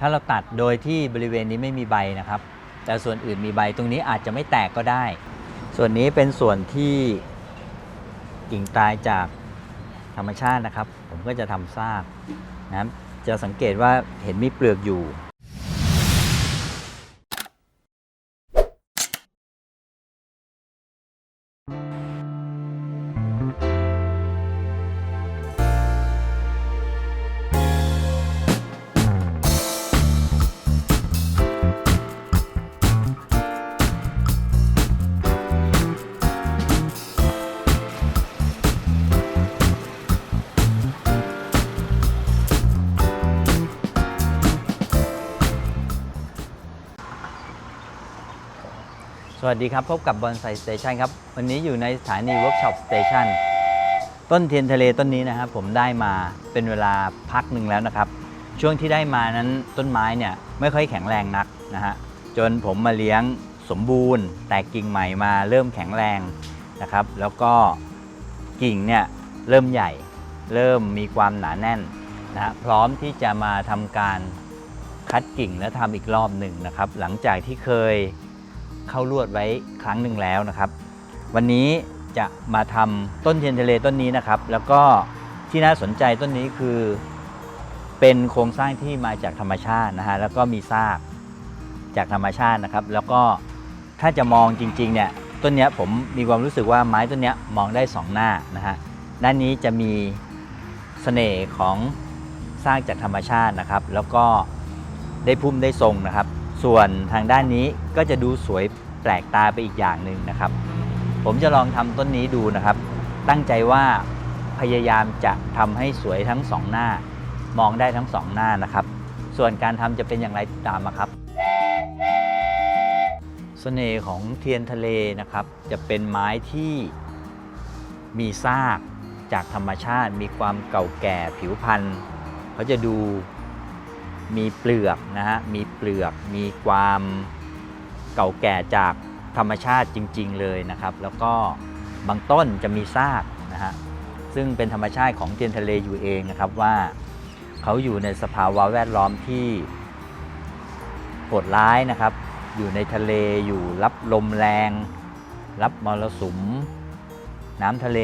ถ้าเราตัดโดยที่บริเวณนี้ไม่มีใบนะครับ แต่ส่วนอื่นมีใบตรงนี้อาจจะไม่แตกก็ได้ ส่วนนี้เป็นส่วนที่กิ่งตายจากธรรมชาตินะครับ ผมก็จะทำซากนะครับจะสังเกตว่าเห็นมีเปลือกอยู่ วัสดีครับ พบกับบอนไซสเตชันครับ วันนี้อยู่ในสถานีเวิร์กช็อปสเตชันต้นเทียนทะเลต้นนี้นะครับผมได้มาเป็นเวลาพักหนึ่งแล้วนะครับ ช่วงที่ได้มานั้นต้นไม้เนี่ยไม่ค่อยแข็งแรงนักนะฮะจนผมมาเลี้ยงสมบูรณ์ แตกกิ่งใหม่มาเริ่มแข็งแรงนะครับ แล้วก็กิ่งเนี่ยเริ่มใหญ่ เริ่มมีความหนาแน่นนะฮะพร้อมที่จะมาทำการคัดกิ่งและทำอีกรอบหนึ่งนะครับ หลังจากที่เคย เข้าลวดไว้ครั้งหนึ่งแล้วนะครับ วันนี้จะมาทำต้นเทียนทะเลต้นนี้นะครับ แล้วก็ที่น่าสนใจต้นนี้คือ เป็นโครงสร้างที่มาจากธรรมชาตินะฮะแล้วก็มีซากจากธรรมชาตินะครับ แล้วก็ถ้าจะมองจริงๆเนี่ยต้นนี้ผมมีความรู้สึกว่าไม้ต้นนี้มองได้สองหน้านะฮะด้านนี้จะมีเสน่ห์ของสร้างจากธรรมชาตินะครับ แล้วก็ได้พุ่มได้ทรงนะครับ ส่วนทางด้านนี้ก็จะดูสวยแปลกตาไปอีกอย่างหนึ่งนะครับ ผมจะลองทำต้นนี้ดูนะครับ ตั้งใจว่าพยายามจะทำให้สวยทั้งสองหน้ามองได้ทั้งสองหน้านะครับ ส่วนการทำจะเป็นอย่างไรติดตามมาครับเสน่ห์ของเทียนทะเลนะครับ จะเป็นไม้ที่มีซากจากธรรมชาติ มีความเก่าแก่ผิวพันธุ์เขาจะดู มีเปลือกนะฮะมีเปลือกมีความเก่าแก่จากธรรมชาติจริง ๆ เลยนะครับ แล้วก็บางต้นจะมีซากนะฮะซึ่งเป็นธรรมชาติของเทียนทะเลอยู่เองนะครับว่าเขาอยู่ในสภาวะแวดล้อมที่โหดร้ายนะครับ อยู่ในทะเลอยู่รับลมแรง รับมรสุม น้ำทะเล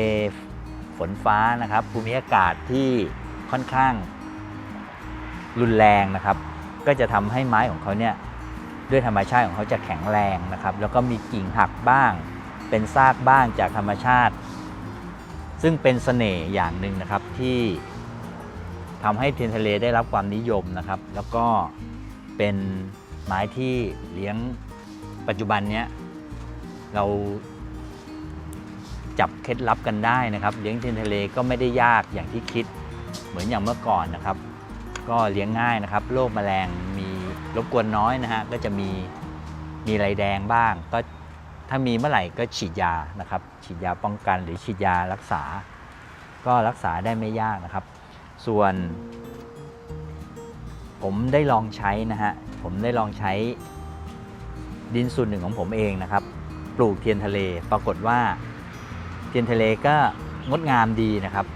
ฝนฟ้านะครับภูมิอากาศที่ค่อนข้าง รุนแรงนะครับ ก็จะทำให้ไม้ของเขาเนี่ยด้วยธรรมชาติของเขาจะแข็งแรงนะครับ แล้วก็มีกิ่งหักบ้าง เป็นซากบ้างจากธรรมชาติ ซึ่งเป็นเสน่ห์อย่างหนึ่งนะครับที่ทำให้เทียนทะเลได้รับความนิยมนะครับ แล้วก็เป็นไม้ที่เลี้ยงปัจจุบันเนี้ยเราจับเคล็ดลับกันได้นะครับ เลี้ยงเทียนทะเลก็ไม่ได้ยากอย่างที่คิดเหมือนอย่างเมื่อก่อนนะครับ ก็เลี้ยงง่ายนะครับโรคแมลงมีรบกวนน้อยนะฮะก็จะมีมีไรแดงบ้าง ก็ถ้ามีเมื่อไหร่ก็ฉีดยานะครับ ฉีดยาป้องกันหรือฉีดยารักษา ก็รักษาได้ไม่ยากนะครับ ส่วน ผมได้ลองใช้นะฮะผมได้ลองใช้ดินส่วนหนึ่งของผมเองนะครับ ปลูกเทียนทะเลปรากฏว่า เทียนทะเลก็งดงามดีนะครับ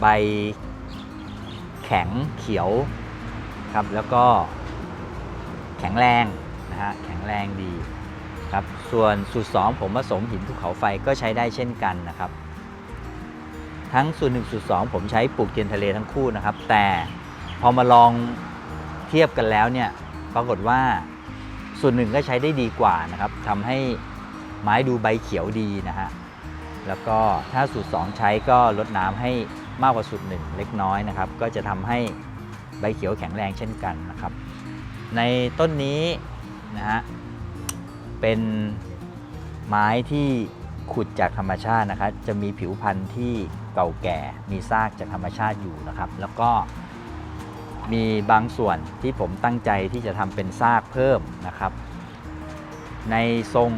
ใบ แข็งเขียวครับแล้วก็แข็งแรงนะฮะแข็งแรงดีครับส่วนสูตร 2 ผมผสมหินภูเขาไฟก็ใช้ได้เช่นกันนะครับ ทั้งสูตร1สูตร2ผมใช้ปลูกเทียนทะเลทั้งคู่นะครับ แต่พอมาลองเทียบกันแล้วเนี่ยปรากฏว่าสูตรหนึ่งก็ใช้ได้ดีกว่านะครับทำให้ไม้ดูใบเขียวดีนะฮะแล้วก็ถ้าสูตร 2 ใช้ก็ลดน้ำให้ มากกว่าสูตรหนึ่งเล็กน้อยนะครับ ก็จะทำให้ใบเขียวแข็งแรงเช่นกันนะครับ ในต้นนี้นะฮะเป็นไม้ที่ขุดจากธรรมชาตินะครับ จะมีผิวพันธุ์ที่เก่าแก่ มีซากจากธรรมชาติอยู่นะครับ แล้วก็มีบางส่วนที่ผมตั้งใจที่จะทำเป็นซากเพิ่มนะครับ ในทรง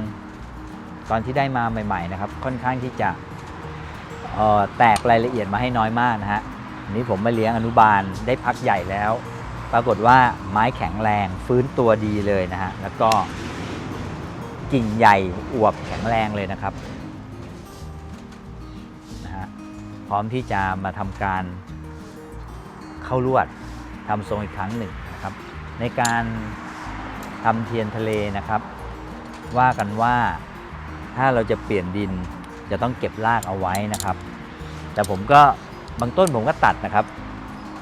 ตอนที่ได้มาใหม่ ๆ นะครับ ค่อนข้างที่จะ แตกรายละเอียดมาให้น้อยมากนะฮะอันนี้ผมมาเลี้ยงอนุบาลได้พักใหญ่แล้ว ปรากฏว่าไม้แข็งแรงฟื้นตัวดีเลยนะฮะแล้วก็กิ่งใหญ่อวบแข็งแรงเลยนะครับนะฮะพร้อมที่จะมาทำการเข้าลวดทำทรงอีกครั้งหนึ่งนะครับ ในการทำเทียนทะเลนะครับ ว่ากันว่าถ้าเราจะเปลี่ยนดิน จะต้องเก็บรากเอาไว้นะครับ แต่ผมก็บางต้นผมก็ตัดนะครับ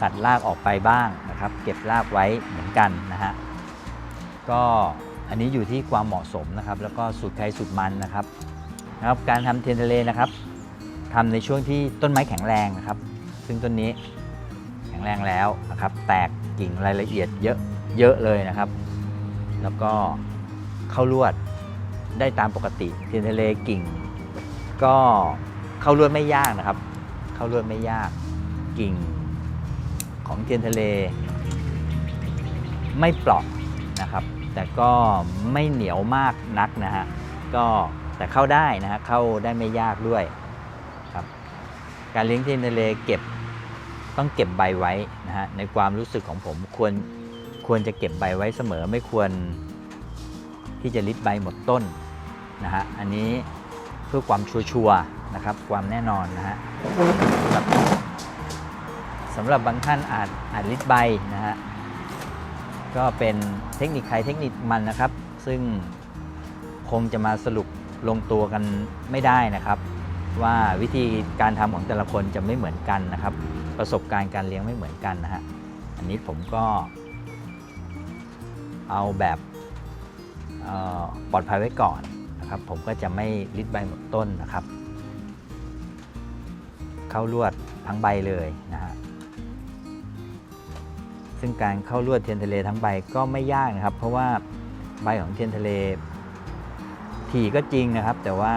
ตัดรากออกไปบ้างนะครับ เก็บรากไว้เหมือนกันนะฮะก็อันนี้อยู่ที่ความเหมาะสมนะครับ แล้วก็สูตรใครสูตรมันนะครับนะครับการทำเทียนทะเลนะครับทำในช่วงที่ต้นไม้แข็งแรงนะครับ ซึ่งต้นนี้แข็งแรงแล้วนะครับ แตกกิ่งรายละเอียดเยอะเยอะเลยนะครับ แล้วก็เข้าลวดได้ตามปกติเทียนทะเลกิ่ง ก็เข้าลวดไม่ยากนะครับ เข้าลวดไม่ยากกิ่งของเทียนทะเล ไม่เปราะนะครับ แต่ก็ไม่เหนียวมากนักนะฮะก็แต่เข้าได้นะฮะเข้าได้ไม่ยากด้วยครับ การเลี้ยงเทียนทะเลเก็บต้องเก็บใบไว้นะฮะในความรู้สึกของผมควรควรจะเก็บใบไว้เสมอไม่ควรที่จะลิดใบหมดต้นนะฮะอันนี้ เพื่อความชัวร์นะครับความแน่นอนนะฮะครับสำหรับบางท่านอาจอาจลิดใบนะฮะก็เป็นเทคนิคใครเทคนิคมันนะครับ ซึ่งคงจะมาสรุปลงตัวกันไม่ได้นะครับ ว่าวิธีการทำของแต่ละคนจะไม่เหมือนกันนะครับ ประสบการณ์การเลี้ยงไม่เหมือนกันนะฮะอันนี้ผมก็เอาแบบปลอดภัยไว้ก่อน นะครับผมก็จะไม่ริดใบหมดต้นนะครับ เข้าลวดทั้งใบเลยนะฮะซึ่งการเข้าลวดเทียนทะเลทั้งใบก็ไม่ยากนะครับ เพราะว่าใบของเทียนทะเลถี่ก็จริงนะครับ แต่ว่า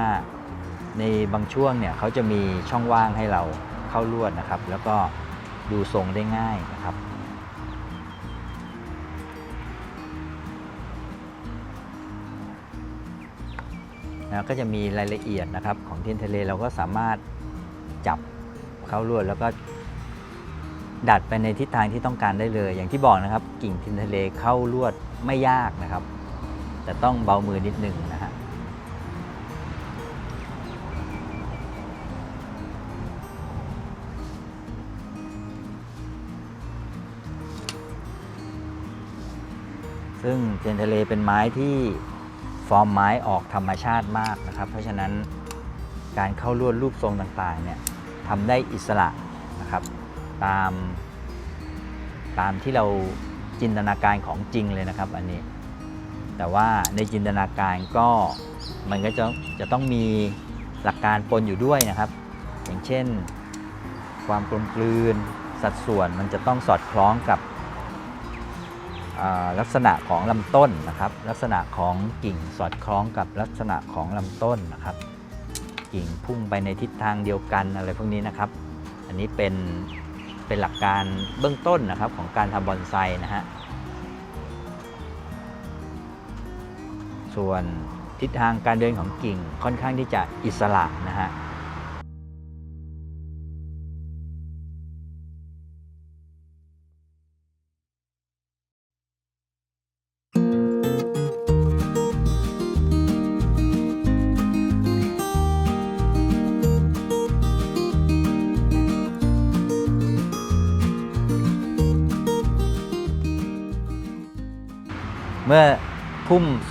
ในบางช่วงเนี่ยเขาจะมีช่องว่างให้เราเข้าลวดนะครับ แล้วก็ดูทรงได้ง่ายนะครับ นะก็จะมีรายละเอียดนะครับของเทียนทะเลเราก็สามารถจับเข้าลวดแล้วก็ดัดไปในทิศทางที่ต้องการได้เลย อย่างที่บอกนะครับ กิ่งทินทะเลเข้าลวดไม่ยากนะครับ แต่ต้องเบามือนิดนึงนะฮะซึ่งเทียนทะเลเป็นไม้ที่ ฟอร์มไม้ออกธรรมชาติมากนะครับ เพราะฉะนั้นการเข้าลวดรูปทรงต่างๆเนี่ยทำได้อิสระนะครับตามตามที่เราจินตนาการของจริงเลยนะครับอันนี้ แต่ว่าในจินตนาการก็มันก็จะจะต้องมีหลักการปนอยู่ด้วยนะครับ อย่างเช่น ความกลมกลืนสัดส่วนมันจะต้องสอดคล้องกับ ลักษณะของลำต้นนะครับ ลักษณะของกิ่งสอดคล้องกับลักษณะของลำต้นนะครับ กิ่งพุ่งไปในทิศทางเดียวกันอะไรพวกนี้นะครับ อันนี้เป็นเป็นหลักการเบื้องต้นนะครับของการทำบอนไซนะฮะส่วนทิศทางการเดินของกิ่งค่อนข้างที่จะอิสระนะฮะ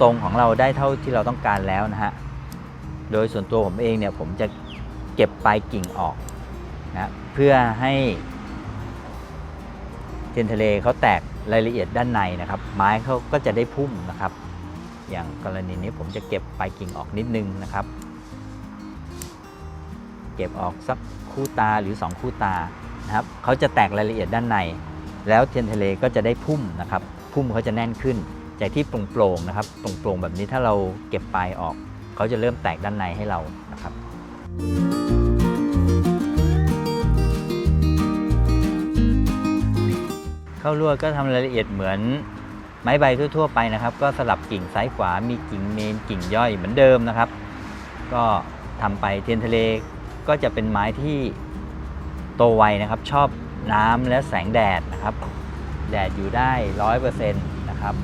ทรงของเราได้เท่าที่เราต้องการแล้วนะฮะ โดยส่วนตัวผมเองเนี่ยผมจะเก็บปลายกิ่งออกนะเพื่อให้เทียนทะเลเขาแตกรายละเอียดด้านในนะครับ ไม้เขาก็จะได้พุ่มนะครับ อย่างกรณีนี้ผมจะเก็บปลายกิ่งออกนิดนึงนะครับ เก็บออกสักคู่ตาหรือ 2 คู่ตานะครับเขาจะแตกรายละเอียดด้านใน แล้วเทียนทะเลก็จะได้พุ่มนะครับ พุ่มเขาจะแน่นขึ้น จากที่โปร่งๆนะครับโปร่งๆแบบนี้ถ้าเราเก็บปลายออกเขาจะเริ่มแตกด้านในให้เรานะครับ เข้าลวดก็ทำรายละเอียดเหมือนไม้ใบทั่วๆไปนะครับ ก็สลับกิ่งซ้ายขวามีกิ่งเมนกิ่งย่อยเหมือนเดิมนะครับ ก็ทำไปเทียนทะเลก็จะเป็นไม้ที่โตไวนะครับ ชอบน้ำและแสงแดดนะครับ แดดอยู่ได้ร้อยเปอร์เซ็นต์นะครับ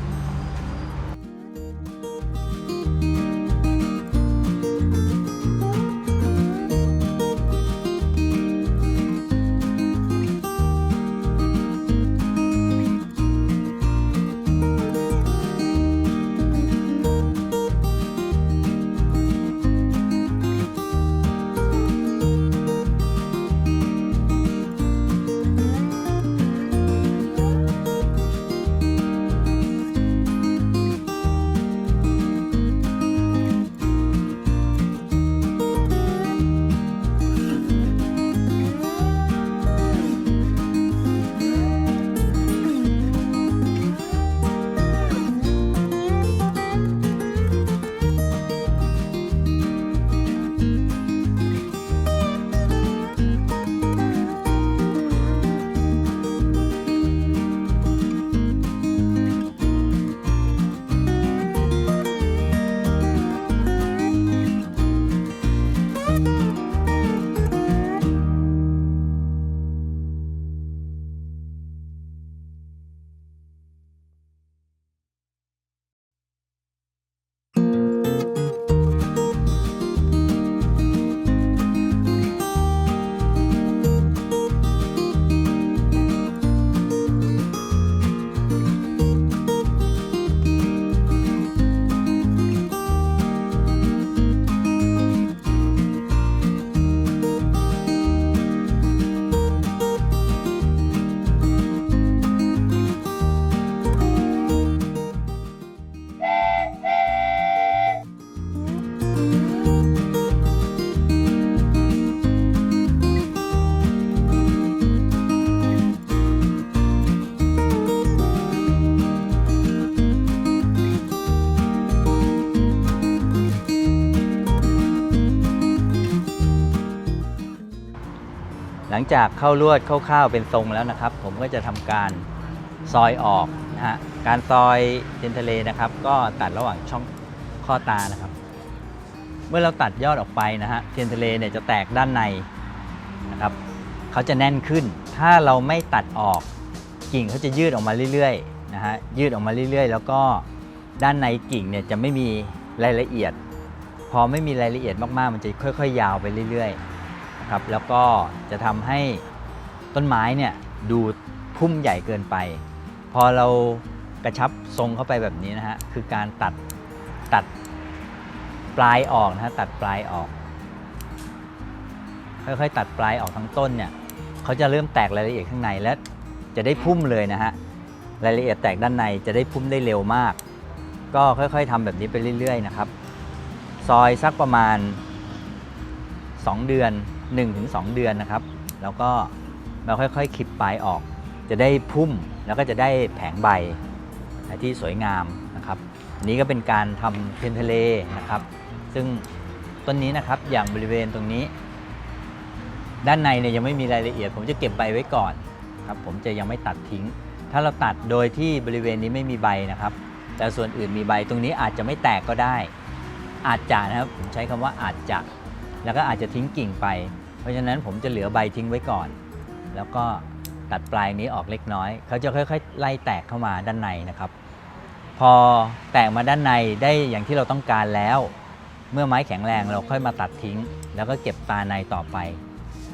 จากเข้าลวดคร่าวๆเป็นทรงแล้วนะครับ ผมก็จะทำการซอยออกนะฮะการซอยเทียนทะเลนะครับ ก็ตัดระหว่างช่องข้อตานะครับ เมื่อเราตัดยอดออกไปนะฮะเทียนทะเลเนี่ยจะแตกด้านในนะครับเขาจะแน่นขึ้น ถ้าเราไม่ตัดออกกิ่งเขาจะยืดออกมาเรื่อยๆนะฮะยืดออกมาเรื่อยๆ แล้วก็ด้านในกิ่งเนี่ยจะไม่มีรายละเอียด พอไม่มีรายละเอียดมากๆ มันจะค่อย ๆ ยาวไปเรื่อย ๆ ครับแล้วก็จะทำให้ต้นไม้เนี่ยดูพุ่มใหญ่เกินไป พอเรากระชับทรงเข้าไปแบบนี้นะฮะคือการตัดตัดปลายออกนะฮะตัดปลายออก ค่อยๆตัดปลายออกทั้งต้นเนี่ยเขาจะเริ่มแตกรายละเอียดข้างในและจะได้พุ่มเลยนะฮะรายละเอียดแตกด้านในจะได้พุ่มได้เร็วมาก ก็ค่อยๆทำแบบนี้ไปเรื่อย ๆ นะครับ ซอยสักประมาณ 2 เดือน 1-2 เดือนนะครับ แล้วก็เราค่อยๆคลิปปลายออก จะได้พุ่มแล้วก็จะได้แผงใบที่สวยงามนะครับอันนี้ก็เป็นการทำเทียนทะเลนะครับ ซึ่งต้นนี้นะครับอย่างบริเวณตรงนี้ ด้านในเนี่ยยังไม่มีรายละเอียด ผมจะเก็บใบไว้ก่อนครับผมจะยังไม่ตัดทิ้ง ถ้าเราตัดโดยที่บริเวณนี้ไม่มีใบนะครับ แต่ส่วนอื่นมีใบตรงนี้อาจจะไม่แตกก็ได้ อาจจะนะครับผมใช้คำว่าอาจจะ แล้วก็อาจจะทิ้งกิ่งไป เพราะฉะนั้นผมจะเหลือใบทิ้งไว้ก่อน แล้วก็ตัดปลายนี้ออกเล็กน้อย เขาจะค่อยๆ ไล่แตกเข้ามาด้านในนะครับ พอแตกมาด้านในได้อย่างที่เราต้องการแล้ว เมื่อไม้แข็งแรงเราค่อยมาตัดทิ้ง แล้วก็เก็บตาในต่อไป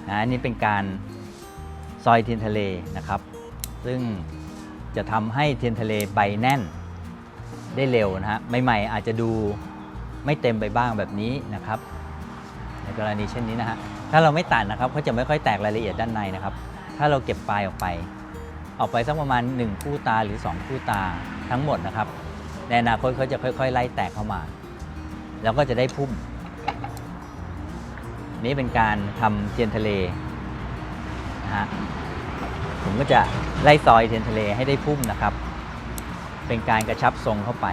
นะอันนี้เป็นการซอยเทียนทะเลนะครับ ซึ่งจะทำให้เทียนทะเลใบแน่นได้เร็วนะฮะใหม่ๆอาจจะดูไม่เต็มไปบ้างแบบนี้นะครับ ในกรณีเช่นนี้นะฮะถ้าเราไม่ตัดนะครับเขาจะไม่ค่อยแตกรายละเอียดด้านในนะครับ ถ้าเราเก็บปลายออกไป ออกไปสักประมาณ 1 คู่ตาหรือ 2 คู่ตาทั้งหมดนะครับในอนาคตเขาจะค่อย ๆ ไล่แตกเข้ามา แล้วก็จะได้พุ่ม นี่เป็นการทำเทียนทะเลนะฮะผมก็จะไล่ซอยเทียนทะเลให้ได้พุ่มนะครับ เป็นการกระชับทรงเข้าไป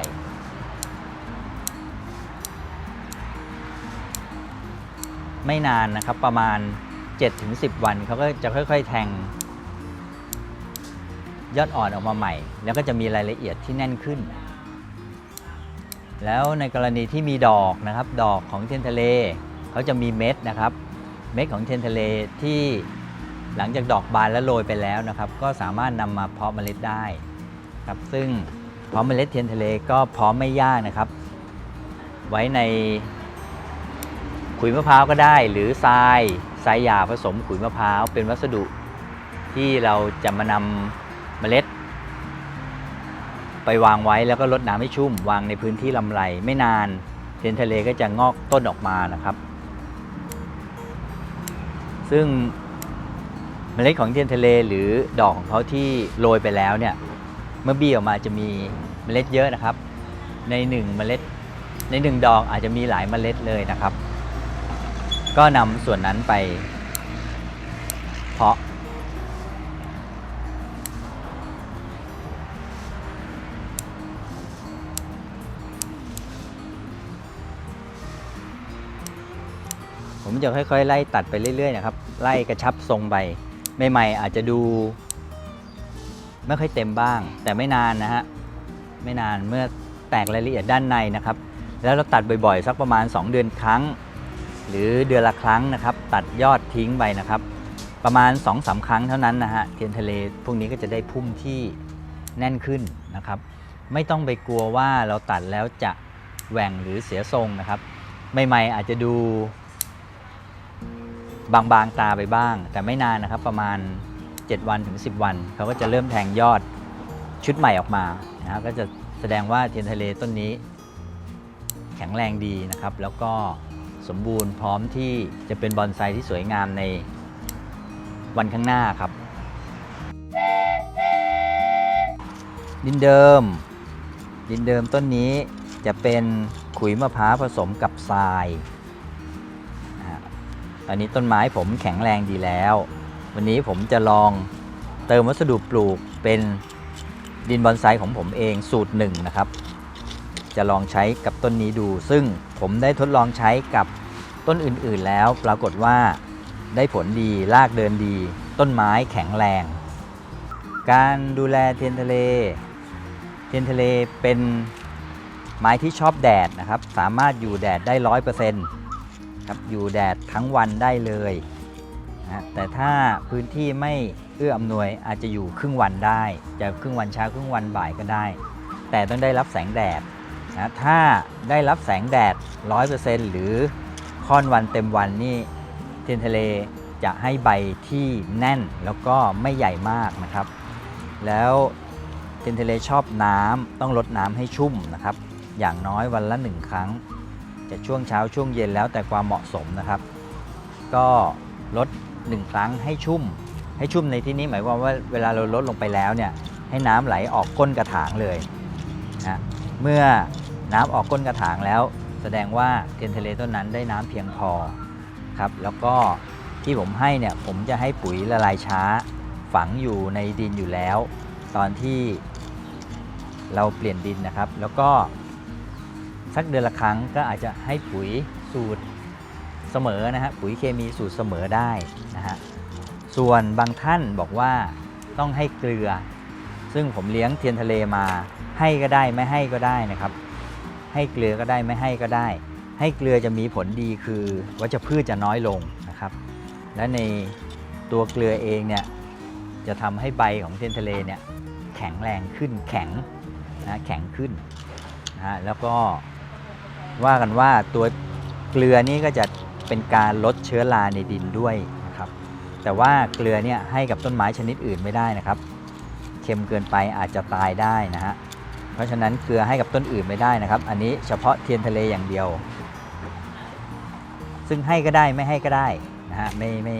ไม่นานนะครับ ประมาณ 7-10 วันเขาก็จะค่อย ๆ แทงยอดอ่อนออกมาใหม่ แล้วก็จะมีรายละเอียดที่แน่นขึ้น แล้วในกรณีที่มีดอกนะครับ ดอกของเทียนทะเลเขาจะมีเม็ดนะครับ เม็ดของเทียนทะเลที่หลังจากดอกบานแล้วโรยไปแล้วนะครับ ก็สามารถนำมาเพาะเมล็ดได้ครับซึ่งเพาะเมล็ดเทียนทะเลก็เพาะไม่ยากนะครับ ไว้ใน ขุยมะพร้าวก็ได้ หรือทรายทรายหยาผสมขุยมะพร้าวเป็นวัสดุที่เราจะมานำเมล็ด ไปวางไว้แล้วก็รดน้ำให้ชุ่ม วางในพื้นที่ลำไรไม่นานเทียนทะเลก็จะงอกต้นออกมานะครับ ซึ่งเมล็ดของเทียนทะเลหรือดอกของเขาที่โรยไปแล้วเนี่ยเมื่อบี้ออกมาจะมีเมล็ดเยอะนะครับ ในหนึ่งเมล็ดในหนึ่งดอกอาจจะมีหลายเมล็ดเลยนะครับ ก็นำส่วนนั้นไป เพาะ ผมจะค่อยๆ ไล่ตัดไปเรื่อยๆนะครับ ไล่กระชับทรงไปใหม่ๆอาจจะดู ไม่ค่อยเต็มบ้าง แต่ไม่นานนะฮะ ไม่นานเมื่อแตกรายละเอียดด้านในนะครับ แล้วเราตัดบ่อยๆ สักประมาณ 2 เดือนครั้ง หรือเดือนละครั้งนะครับ ตัดยอดทิ้งไปนะครับ ประมาณ2อสาครั้งเท่านั้นนะฮะเทียนทะเลพวกนี้ก็จะได้พุ่มที่แน่นขึ้นนะครับ ไม่ต้องไปกลัวว่าเราตัดแล้วจะแหว่งหรือเสียทรงนะครับใหม่ๆอาจจะดูบางๆตาไปบ้าง แต่ไม่นานนะครับประมาณ 7 วันถึง 10 วันเขาก็จะเริ่มแทงยอดชุดใหม่ออกมานะครับก็จะแสดงว่าเทียนทะเลต้นนี้ แข็งแรงดีนะครับ แล้วก็ สมบูรณ์ พร้อมที่จะเป็นบอนไซที่สวยงามในวันข้างหน้าครับ ดินเดิม ดินเดิมต้นนี้จะเป็นขุยมะพร้าวผสมกับทราย ตอนนี้ต้นไม้ผมแข็งแรงดีแล้ว วันนี้ผมจะลองเติมวัสดุปลูกเป็นดินบอนไซของผมเองสูตรหนึ่งนะครับ จะลองใช้กับต้นนี้ดู ซึ่งผมได้ทดลองใช้กับ ต้นอื่นๆแล้วปรากฏว่าได้ผลดีรากเดินดี ต้นไม้แข็งแรง การดูแลเทียนทะเล เทียนทะเลเป็นไม้ที่ชอบแดดนะครับ สามารถอยู่แดดได้ร้อยเปอร์เซ็นต์ครับอยู่แดดทั้งวันได้เลยนะแต่ถ้าพื้นที่ไม่เอื้ออำนวยอาจจะอยู่ครึ่งวันได้ จะครึ่งวันเช้าครึ่งวันบ่ายก็ได้ แต่ต้องได้รับแสงแดดนะถ้าได้รับแสงแดด 100%หรือ ค่อนวันเต็มวันนี่เทียนทะเลจะให้ใบที่แน่นแล้วก็ไม่ใหญ่มากนะครับ แล้วเทียนทะเลชอบน้ำต้องลดน้ำให้ชุ่มนะครับ อย่างน้อยวันละหนึ่งครั้ง จะช่วงเช้าช่วงเย็นแล้วแต่ความเหมาะสมนะครับ ก็ลดหนึ่งครั้งให้ชุ่ม ให้ชุ่มในที่นี้หมายความว่าเวลาเราลดลงไปแล้วเนี่ยให้น้ำไหลออกก้นกระถางเลยนะเมื่อน้ำออกก้นกระถางแล้ว แสดงว่าเทียนทะเลต้นนั้นได้น้ำเพียงพอครับแล้วก็ที่ผมให้เนี่ยผมจะให้ปุ๋ยละลายช้า ฝังอยู่ในดินอยู่แล้ว ตอนที่เราเปลี่ยนดินนะครับ แล้วก็สักเดือนละครั้งก็อาจจะให้ปุ๋ยสูตรเสมอนะฮะปุ๋ยเคมีสูตรเสมอได้นะฮะส่วนบางท่านบอกว่าต้องให้เกลือ ซึ่งผมเลี้ยงเทียนทะเลมาให้ก็ได้ไม่ให้ก็ได้นะครับ ให้เกลือก็ได้ไม่ให้ก็ได้ ให้เกลือจะมีผลดีคือวัชพืชจะน้อยลงนะครับ และในตัวเกลือเองเนี่ยจะทำให้ใบของเทียนทะเลเนี่ยแข็งแรงขึ้นแข็งนะแข็งขึ้นนะฮะแล้วก็ว่ากันว่าตัวเกลือนี้ก็จะเป็นการลดเชื้อราในดินด้วยนะครับ แต่ว่าเกลือเนี่ยให้กับต้นไม้ชนิดอื่นไม่ได้นะครับ เค็มเกินไปอาจจะตายได้นะฮะ ราะฉะนั้นเกลือให้กับต้นอื่นไม่ได้นะครับ อันนี้เฉพาะเทียนทะเลอย่างเดียว ซึ่งให้ก็ได้ไม่ให้ก็ได้นะฮะไม่ไม่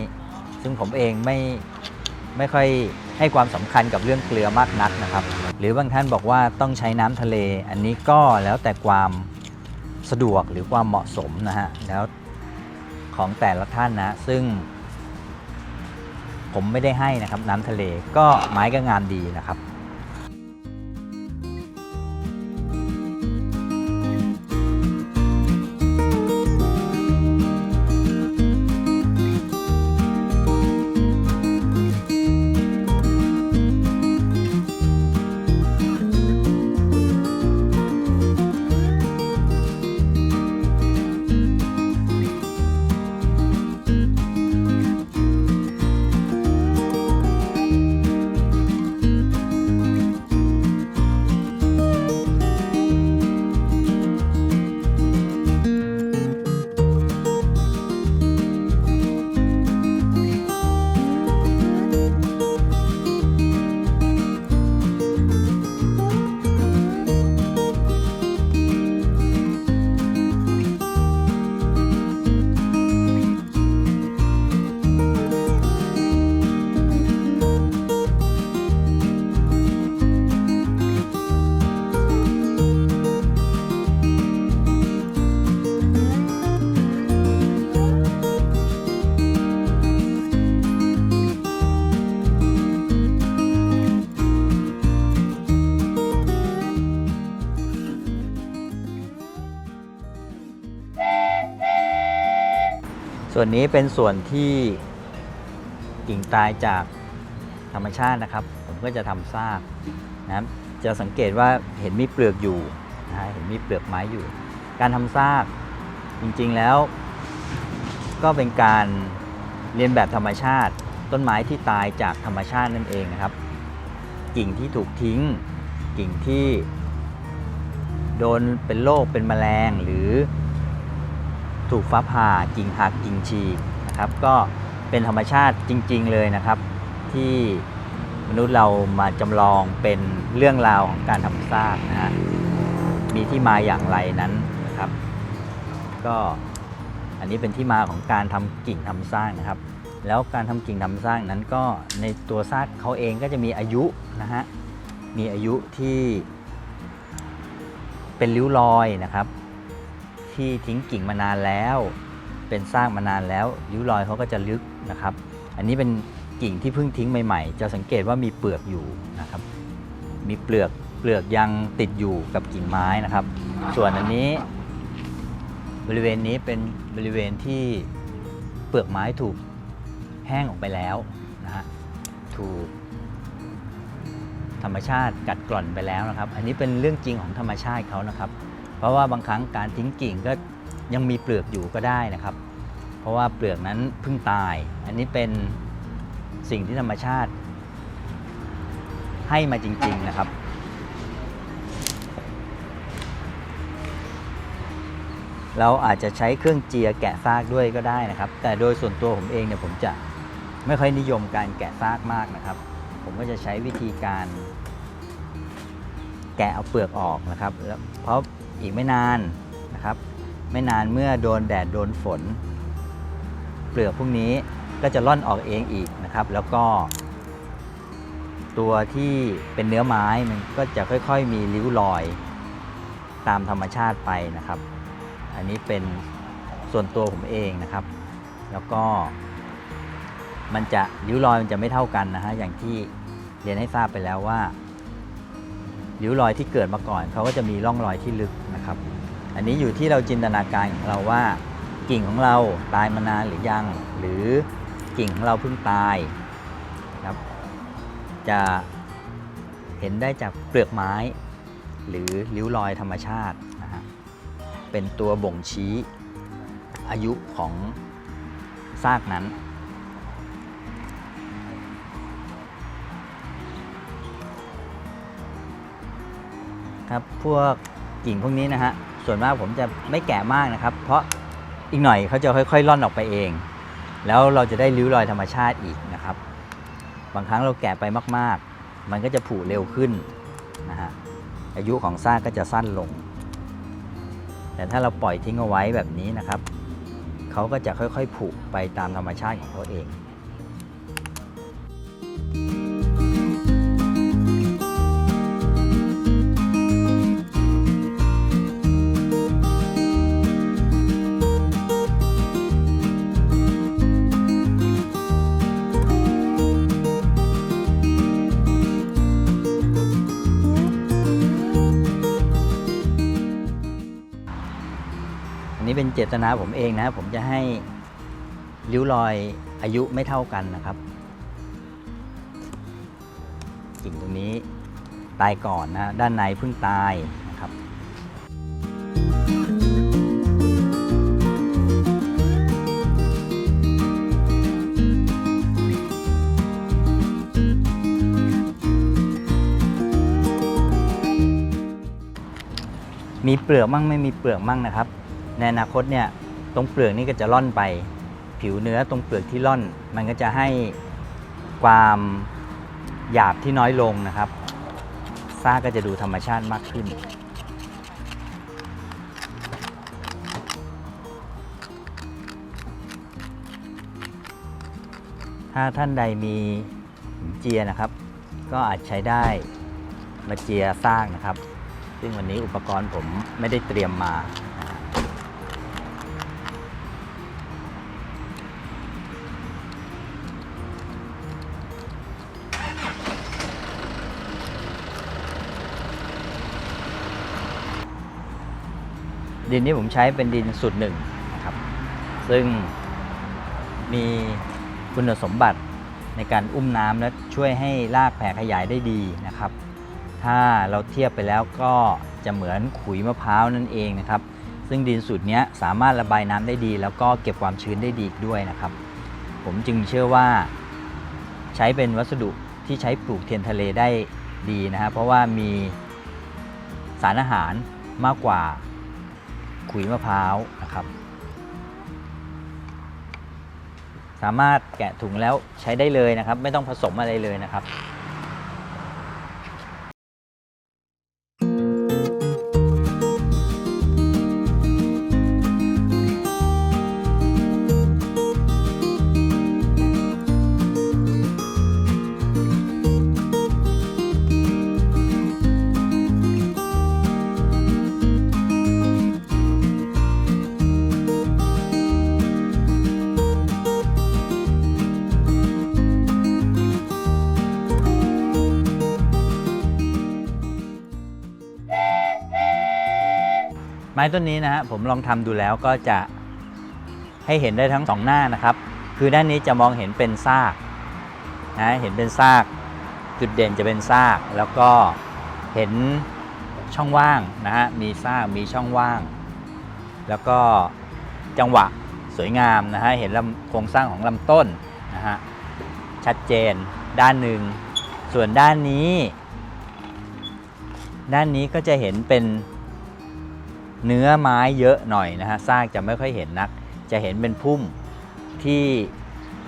ซึ่งผมเองไม่ไม่ค่อยให้ความสำคัญกับเรื่องเกลือมากนักนะครับ หรือบางท่านบอกว่าต้องใช้น้ำทะเล อันนี้ก็แล้วแต่ความสะดวกหรือความเหมาะสมนะฮะแล้วของแต่ละท่านนะ ซึ่ง ผมไม่ได้ให้นะครับ น้ำทะเลก็ไม้ก็งามดีนะครับ ส่วนนี้เป็นส่วนที่กิ่งตายจากธรรมชาตินะครับ ผมก็จะทำซากนะครับจะสังเกตว่าเห็นมีเปลือกอยู่นะเห็นมีเปลือกไม้อยู่ การทำซากจริงๆแล้ว ก็เป็นการเรียนแบบธรรมชาติ ต้นไม้ที่ตายจากธรรมชาตินั่นเองนะครับ กิ่งที่ถูกทิ้ง กิ่งที่โดนเป็นโรคเป็นแมลงหรือ ถูกฟ้าผ่ากิ่งหักกิ่งฉีกนะครับก็เป็นธรรมชาติจริง ๆ เลยนะครับ ที่มนุษย์เรามาจำลองเป็นเรื่องราวของการทำซากนะฮะมีที่มาอย่างไรนั้นนะครับ ก็อันนี้เป็นที่มาของการทำกิ่งทำซากนะครับ แล้วการทำกิ่งทำซากนั้นก็ในตัวซากเขาเองก็จะมีอายุนะฮะมีอายุที่เป็นริ้วรอยนะครับ ที่ทิ้งกิ่งมานานแล้ว เป็นสร้างมานานแล้วริ้วรอยเขาก็จะลึกนะครับ อันนี้เป็นกิ่งที่เพิ่งทิ้งใหม่ๆ จะสังเกตว่ามีเปลือกอยู่นะครับ มีเปลือกเปลือกยังติดอยู่กับกิ่งไม้นะครับ ส่วนอันนี้บริเวณนี้เป็นบริเวณที่เปลือกไม้ถูกแห้งออกไปแล้วนะฮะถูกธรรมชาติกัดกร่อนไปแล้วนะครับ อันนี้เป็นเรื่องจริงของธรรมชาติเขานะครับ เพราะว่าบางครั้งการทิ้งกิ่งก็ยังมีเปลือกอยู่ก็ได้นะครับ เพราะว่าเปลือกนั้นเพิ่งตาย อันนี้เป็นสิ่งที่ธรรมชาติให้มาจริง ๆนะครับ เราอาจจะใช้เครื่องเจียแกะซากด้วยก็ได้นะครับ แต่โดยส่วนตัวผมเองเนี่ยผมจะไม่ค่อยนิยมการแกะซากมากนะครับ ผมก็จะใช้วิธีการแกะเอาเปลือกออกนะครับแล้วเพราะ อีกไม่นานนะครับ ไม่นานเมื่อโดนแดดโดนฝน เปลือกพวกนี้ก็จะล่อนออกเองอีกนะครับ แล้วก็ ตัวที่เป็นเนื้อไม้มันก็จะค่อยๆ มีริ้วรอยตามธรรมชาติไปนะครับ อันนี้เป็นส่วนตัวผมเองนะครับ แล้วก็ มันจะริ้วรอยมันจะไม่เท่ากันนะฮะอย่างที่เรียนให้ทราบไปแล้วว่า ริ้วรอยที่เกิดมาก่อนเขาก็จะมีร่องรอยที่ลึกนะครับ อันนี้อยู่ที่เราจินตนาการของเราว่า กิ่งของเราตายมานานหรือยัง หรือกิ่งของเราเพิ่งตายครับ จะเห็นได้จากเปลือกไม้ หรือริ้วรอยธรรมชาตินะฮะเป็นตัวบ่งชี้อายุของซากนั้น ครับพวกกิ่งพวกนี้นะฮะส่วนมากผมจะไม่แกะมากนะครับ เพราะอีกหน่อยเขาจะค่อยๆล่อนออกไปเอง แล้วเราจะได้ริ้วรอยธรรมชาติอีกนะครับ บางครั้งเราแกะไปมาก ๆ มันก็จะผุเร็วขึ้นนะฮะอายุของซากก็จะสั้นลง แต่ถ้าเราปล่อยทิ้งเอาไว้แบบนี้นะครับเขาก็จะค่อยๆผุไปตามธรรมชาติของเขาเองอัน จตนาผมเองนะ ผมจะให้ริ้วรอยอายุไม่เท่ากันนะครับกิ่งตรงนี้ตายก่อนนะด้านในเพิ่งตายนะครับมีเปลือกมั่งไม่มีเปลือกมั่งนะครับ ในอนาคตเนี่ยตรงเปลือกนี่ก็จะล่อนไป ผิวเนื้อตรงเปลือกที่ล่อน มันก็จะให้ความหยาบที่น้อยลงนะครับซ่ากก็จะดูธรรมชาติมากขึ้น ถ้าท่านใดมีเจียนะครับ ก็อาจใช้ได้มาเจียสร้างนะครับ ซึ่งวันนี้อุปกรณ์ผมไม่ได้เตรียมมา ดินที่ผมใช้เป็นดินสูตรหนึ่งครับ ซึ่งมีคุณสมบัติในการอุ้มน้ำและช่วยให้รากแผ่ขยายได้ดีนะครับ ถ้าเราเทียบไปแล้วก็จะเหมือนขุยมะพร้าวนั่นเองนะครับ ซึ่งดินสูตรนี้สามารถระบายน้ำได้ดี แล้วก็เก็บความชื้นได้ดีด้วยนะครับ ผมจึงเชื่อว่า ใช้เป็นวัสดุที่ใช้ปลูกเทียนทะเลได้ดีนะฮะเพราะว่ามีสารอาหารมากกว่า ขุยมะพร้าวนะครับ สามารถแกะถุงแล้วใช้ได้เลยนะครับ ไม่ต้องผสมอะไรเลยนะครับ ม้ต้นนี้นะฮะผมลองทำดูแล้วก็จะให้เห็นได้ทั้งสองหน้านะครับ คือด้านนี้จะมองเห็นเป็นซากนะเห็นเป็นซากจุดเด่นจะเป็นซากแล้วก็เห็นช่องว่างนะฮะมีซากมีช่องว่าง แล้วก็จังหวะสวยงามนะฮะเห็นลำโครงสร้างของลำต้นนะฮะชัดเจนด้านหนึ่ง ส่วนด้านนี้ ด้านนี้ก็จะเห็นเป็น เนื้อไม้เยอะหน่อยนะฮะซากจะไม่ค่อยเห็นนัก จะเห็นเป็นพุ่มที่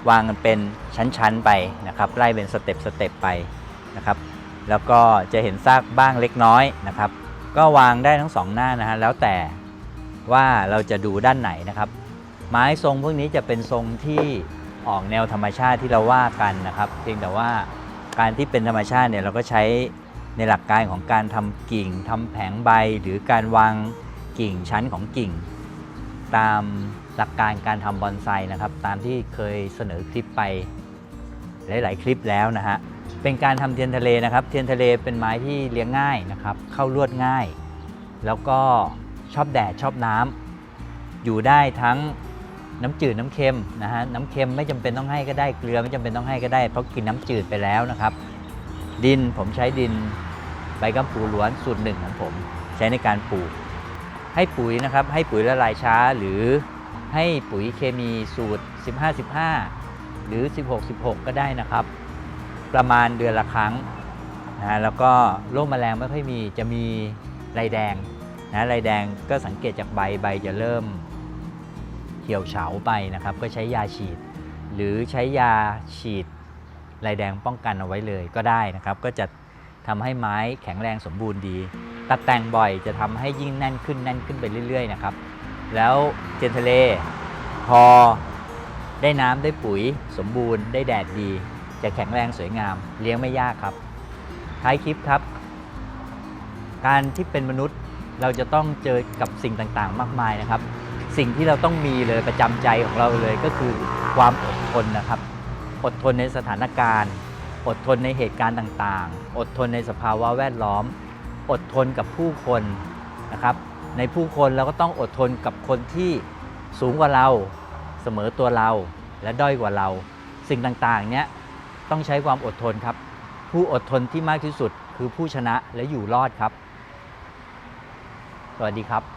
วางกันเป็นชั้นๆไปนะครับไล่เป็นสเต็ปสเต็ปไปนะครับ แล้วก็จะเห็นซากบ้างเล็กน้อยนะครับ ก็วางได้ทั้งสองหน้านะฮะแล้วแต่ว่าเราจะดูด้านไหนนะครับ ไม้ทรงพวกนี้จะเป็นทรงที่ออกแนวธรรมชาติที่เราว่ากันนะครับ เพียงแต่ว่าการที่เป็นธรรมชาติเนี่ยเราก็ใช้ในหลักการของการทำกิ่งทำแผงใบหรือการวาง กิ่งชั้นของกิ่ง ตามหลักการการทำบอนไซนะครับ ตามที่เคยเสนอคลิปไปหลาย ๆ คลิปแล้วนะฮะเป็นการทำเทียนทะเลนะครับ เทียนทะเลเป็นไม้ที่เลี้ยงง่ายนะครับ เข้าลวดง่าย แล้วก็ชอบแดดชอบน้ำอยู่ได้ทั้งน้ำจืดน้ำเค็มนะฮะน้ำเค็มไม่จำเป็นต้องให้ก็ได้เกลือไม่จำเป็นต้องให้ก็ได้ เพราะกินน้ำจืดไปแล้วนะครับ ดินผมใช้ดินใบกัมปูล้วนสูตรหนึ่งของผม ใช้ในการปลูก ให้ปุ๋ยนะครับให้ปุ๋ยละลายช้าหรือให้ปุ๋ยเคมีสูตร 15-15 หรือ 16-16 ก็ได้นะครับ ประมาณเดือนละครั้งนะแล้วก็โรคแมลงไม่ค่อยมีจะมีไรแดงนะไรแดงก็สังเกตจากใบใบจะเริ่มเหี่ยวเฉาไปนะครับ ก็ใช้ยาฉีด หรือใช้ยาฉีดไรแดงป้องกันเอาไว้เลยก็ได้นะครับ ก็จะทำให้ไม้แข็งแรงสมบูรณ์ดี ตัดแต่งบ่อยจะทำให้ยิ่งแน่นขึ้นแน่นขึ้นไปเรื่อยๆนะครับ แล้วเทียนทะเลพอได้น้ำได้ปุ๋ยสมบูรณ์ได้แดดดี จะแข็งแรงสวยงาม เลี้ยงไม่ยากครับ ท้ายคลิปครับ การที่เป็นมนุษย์เราจะต้องเจอกับสิ่งต่างๆ มากมายนะครับ สิ่งที่เราต้องมีเลยประจำใจของเราเลยก็คือความอดทนนะครับ อดทนในสถานการณ์ อดทนในเหตุการณ์ต่างๆ อดทนในสภาวะแวดล้อม อดทนกับผู้คนนะครับ ในผู้คนเราก็ต้องอดทนกับคนที่สูงกว่าเรา เสมอตัวเราและด้อยกว่าเรา สิ่งต่างๆเนี้ยต้องใช้ความอดทนครับ ผู้อดทนที่มากที่สุดคือผู้ชนะและอยู่รอดครับ สวัสดีครับ